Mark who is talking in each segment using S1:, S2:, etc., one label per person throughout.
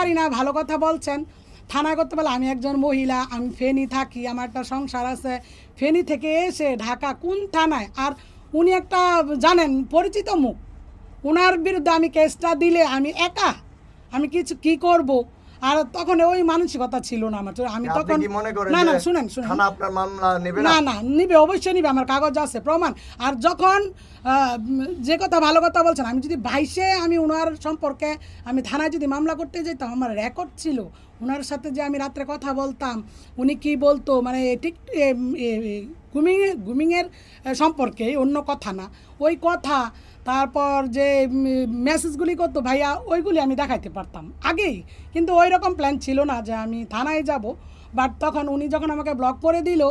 S1: পারি না, ভালো কথা বলছেন। থানা করতে পারলে আমি একজন মহিলা, আমি ফেনি থাকি আমার একটা সংসার আছে। ফেনি থেকে এসে ঢাকা, কোন থানায়? আর উনি একটা জানেন, পরিচিত মুখ। ওনার বিরুদ্ধে আমি কেসটা দিলে আমি একা? আমি কিছু কি করব? আর তখন ওই মানসিকতা ছিল না আমার। আমি তখন না না শুনেন শুনেন।
S2: আপনার মামলা নেবে
S1: না?
S2: না
S1: না নিবে অবশ্যই নিবে আমার কাগজ আছে প্রমাণ। আর যখন যে কথা ভালো কথা বলছেন আমি যদি বাইশে আমি ওনার সম্পর্কে আমি থানায় যদি মামলা করতে যেতাম আমার রেকর্ড ছিল। ওনার সাথে যে আমি রাত্রে কথা বলতাম উনি কি বলতো মানে ঠিক গুমিং গুমিংয়ের সম্পর্কে অন্য কথা না। ওই কথা, তারপর যে মেসেজগুলি করতো ভাইয়া, ওইগুলি আমি দেখাইতে পারতাম আগেই। কিন্তু ওই রকম প্ল্যান ছিল না যে আমি থানায় যাব। বাট তখন উনি যখন আমাকে ব্লক করে দিল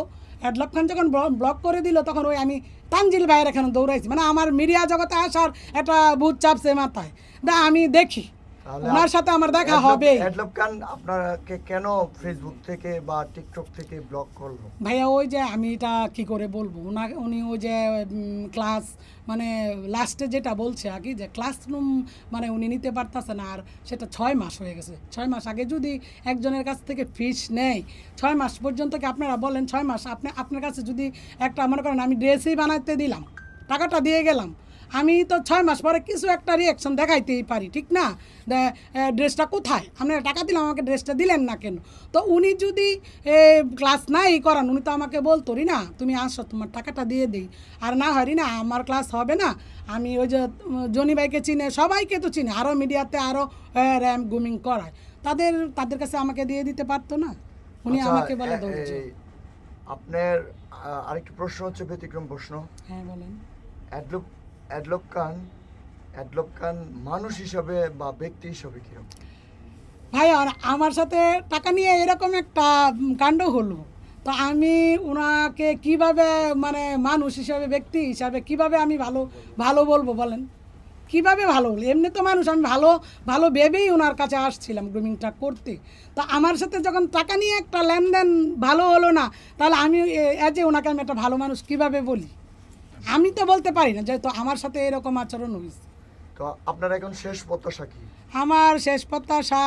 S1: অ্যাডলক খান যখন ব্লক করে দিল, তখন ওই আমি তানজিল ভাইয়ের এখানে দৌড়াইছি। মানে আমার মিডিয়া জগতে আসার একটা ভূত চাপছে মাথায়। দা, আমি দেখি। ওনার সাথে আমার দেখা হবে।
S2: অ্যাডলক খান আপনাকে কেন ফেসবুক থেকে বা টিকটক থেকে ব্লক করল?
S1: ভাইয়া ওই যে আমি এটা কি করে বলব? ওনা উনি ওই যে ক্লাস মানে লাস্টে যেটা বলছে আর কি যে ক্লাসরুম মানে উনি নিতে পারতেছে না আর সেটা ছয় মাস হয়ে গেছে। ছয় মাস আগে যদি একজনের কাছ থেকে ফিস নেয় ছয় মাস পর্যন্ত কি আপনারা বলেন ছয় মাস আপনি আপনার কাছে যদি একটা মনে করেন আমি ড্রেসই বানাতে দিলাম টাকাটা দিয়ে গেলাম আমি তো ছয় মাস পরে কিছু একটা রিয়াকশন দেখাইতেই পারি ঠিক না? ড্রেসটা কোথায়? আপনারা টাকা দিলাম আমাকে ড্রেসটা দিলেন না কেন? তো উনি যদি ক্লাস নাই করান উনি তো আমাকে বলতো রি না তুমি আসো তোমার টাকাটা দিয়ে দিই। আর না হয় রি না আমার ক্লাস হবে না। আমি ওই যে জনি ভাইকে চিনে সবাইকে তো চিনে আরও মিডিয়াতে আরও র্যাম গুমিং করায়। তাদের তাদের কাছে আমাকে দিয়ে দিতে পারতো না? উনি
S2: আচ্ছা,
S1: আমাকে বলে দৌড়ছে
S2: আপনার আরেকটি প্রশ্ন হচ্ছে ব্যতিক্রম প্রশ্ন।
S1: হ্যাঁ বলেন।
S2: অ্যাডলক খান অ্যাডলক খান মানুষ হিসাবে বা ব্যক্তি হিসাবে কীরকম?
S1: ভাই, আর আমার সাথে টাকা নিয়ে এরকম একটা কাণ্ড হলো। তো আমি ওনাকে কীভাবে মানে মানুষ হিসাবে, ব্যক্তি হিসাবে কীভাবে আমি ভালো ভালো বলব বলেন? কীভাবে ভালো বলি? এমনি তো মানুষ, আমি ভালো ভালো ভেবেই ওনার কাছে আসছিলাম গ্রুমিংটা করতে। তো আমার সাথে যখন টাকা নিয়ে একটা লেনদেন ভালো হলো না, তাহলে আমি এজ এ ওনাকে আমি একটা ভালো মানুষ কীভাবে বলি? আমি তো বলতে পারি না যেহেতু আমার সাথে এরকম আচরণ হয়েছে
S2: তো আপনার এখন শেষ প্রত্যাশা কি?
S1: আমার শেষ প্রত্যাশা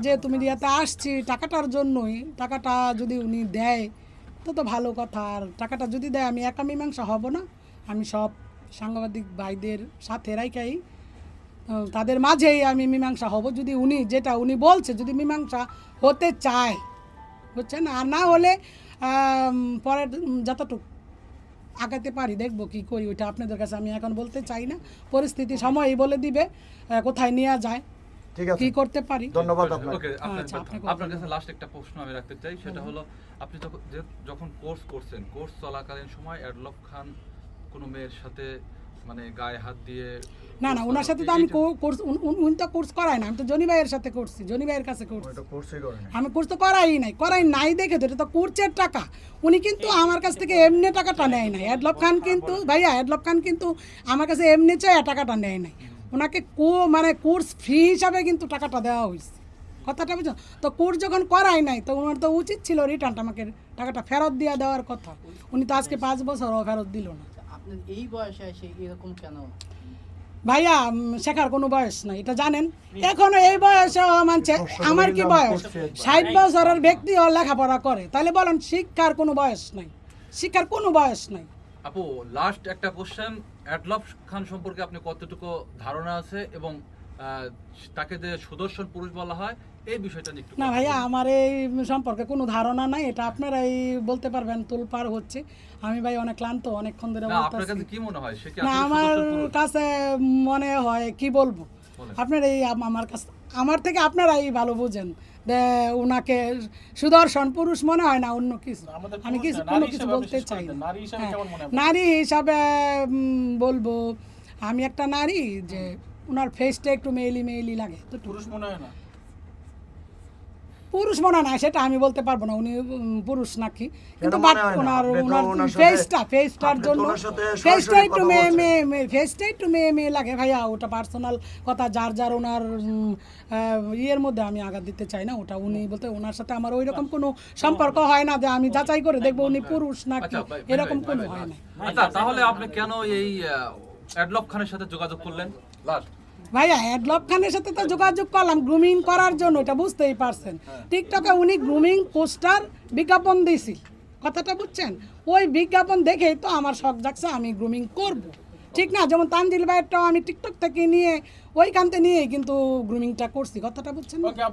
S1: যে তুমি রিয়াতে আসছি টাকাটার জন্যই টাকাটা যদি উনি দেয় তো তো ভালো কথা। আর টাকাটা যদি দেয় আমি একা মীমাংসা হব না। আমি সব সাংবাদিক ভাইদের সাথে রাইখাই। আহ, তাদের মাঝেই আমি মীমাংসা হব। যদি উনি যেটা উনি বলছে যদি মীমাংসা হতে চায় বুঝছেন? আর না হলে পরের যতটুকু আগাতে পারি দেখব কি করি ওইটা আপনাদের কাছে আমি এখন বলতে চাই না। পরিস্থিতি সময়ই বলে দিবে কোথায় নেওয়া যায়
S2: ঠিক আছে।
S1: কি করতে পারি।
S2: ধন্যবাদ
S3: ওকে আপনার
S1: আচ্ছা,
S3: কাছে লাস্ট একটা প্রশ্ন আমি রাখতে চাই সেটা হলো আপনি যখন যখন কোর্স করছেন কোর্স চলাকালীন সময় অ্যাডলক খান কোনো মেয়ের সাথে মানে গায়ে হাত দিয়ে
S1: না না ওনার সাথে তো আমি কোর্স উন- তো কোর্স করাই না আমি তো জনি ভাইয়ের সাথে করছি জনি ভাইয়ের কাছে করছি। আমি কোর্স তো করাই নাই করাই নাই দেখে তো এটা তো কোর্সের টাকা। উনি কিন্তু আমার কাছ থেকে এমনি টাকাটা নেয় নাই। অ্যাডলব খান কিন্তু ভাইয়া অ্যাডলব খান কিন্তু আমার কাছে এমনি চাই টাকাটা নেয় নাই। ওনাকে কো মানে কোর্স ফি হিসাবে কিন্তু টাকাটা দেওয়া হয়েছে। কথাটা বুঝো তো কোর্স যখন করাই নাই তো ওনার তো উচিত ছিল রিটার্নটা আমাকে টাকাটা ফেরত দিয়ে দেওয়ার কথা। উনি তো আজকে পাঁচ বছরও ফেরত দিল না।
S4: আপনার এই বয়সে এসে এরকম কেন?
S1: ভাইয়া শেখার কোনো বয়স নাই এটা জানেন? এখনও এই বয়সে মানছে আমার কি বয়স? ষাট বছরের ব্যক্তি লেখাপড়া করে তাহলে বলেন শিক্ষার কোনো বয়স নাই শিক্ষার কোনো বয়স নাই।
S3: আপু লাস্ট একটা কোশ্চেন অ্যাডলফ খান সম্পর্কে আপনি কতটুকু ধারণা আছে এবং তাকে যে সুদর্শন পুরুষ বলা হয় এই বিষয়টা একটু
S1: না ভাইয়া আমার এই সম্পর্কে কোনো ধারণা নাই এটা আপনারাই বলতে পারবেন তুলপার হচ্ছে। আমি ভাই অনেক ক্লান্ত অনেকক্ষণ ধরে
S3: না আপনার কাছে কি মনে হয়? সে কি
S1: আমার কাছে মনে হয় কি বলব? আপনার এই আমার কাছে আমার থেকে আপনারাই ভালো বুঝেন। ওনাকে সুদর্শন পুরুষ মনে হয় না অন্য কিছু। আমি কিছু কোনো কিছু বলতে চাই
S5: নারী হিসেবে
S1: হ্যাঁ,
S5: কেমন আপনার?
S1: নারী হিসাবে বলব আমি একটা নারী যে ওনার ফেসটা একটু মেইলি মেইলি লাগে। তো
S5: পুরুষ মনে হয় না?
S1: পুরুষ মনে না সেটা আমি বলতে পারব না উনি পুরুষ নাকি। কিন্তু বাট ওনার ওনার
S2: ওনার
S1: ফেসটা ফেসটার জন্য ফেসটা একটু
S2: কথা
S1: মেয়ে মেয়ে মেয়ে ফেসটা একটু মেয়ে মেয়ে লাগে ভাইয়া ওটা পার্সোনাল কথা যার যার ওনার ইয়ের মধ্যে আমি আঘাত দিতে চাই না ওটা উনি বলতে ওনার সাথে আমার ওই রকম কোনো সম্পর্ক হয় না যে আমি যাচাই করে দেখব উনি পুরুষ নাকি
S3: আচ্ছা,
S1: এরকম কোনো হয় না।
S3: আচ্ছা তাহলে আপনি কেন এই অ্যাডলফ খানের সাথে যোগাযোগ করলেন। লাস্ট
S1: ভাইয়া অ্যাডলক খানের সাথে তো যোগাযোগ করলাম গ্রুমিং করার জন্য এটা বুঝতেই পারছেন। টিকটকে উনি গ্রুমিং পোস্টার বিজ্ঞাপন দিয়েছি। কথাটা বুঝছেন? ওই বিজ্ঞাপন দেখেই তো আমার শখ জাগছে আমি গ্রুমিং করব। ঠিক না? যেমন তানজিল ভাইয়েরটাও আমি টিকটক থেকে নিয়ে ওইখান থেকে নিয়ে কিন্তু গ্রুমিংটা করছি। কথাটা বুঝছেন?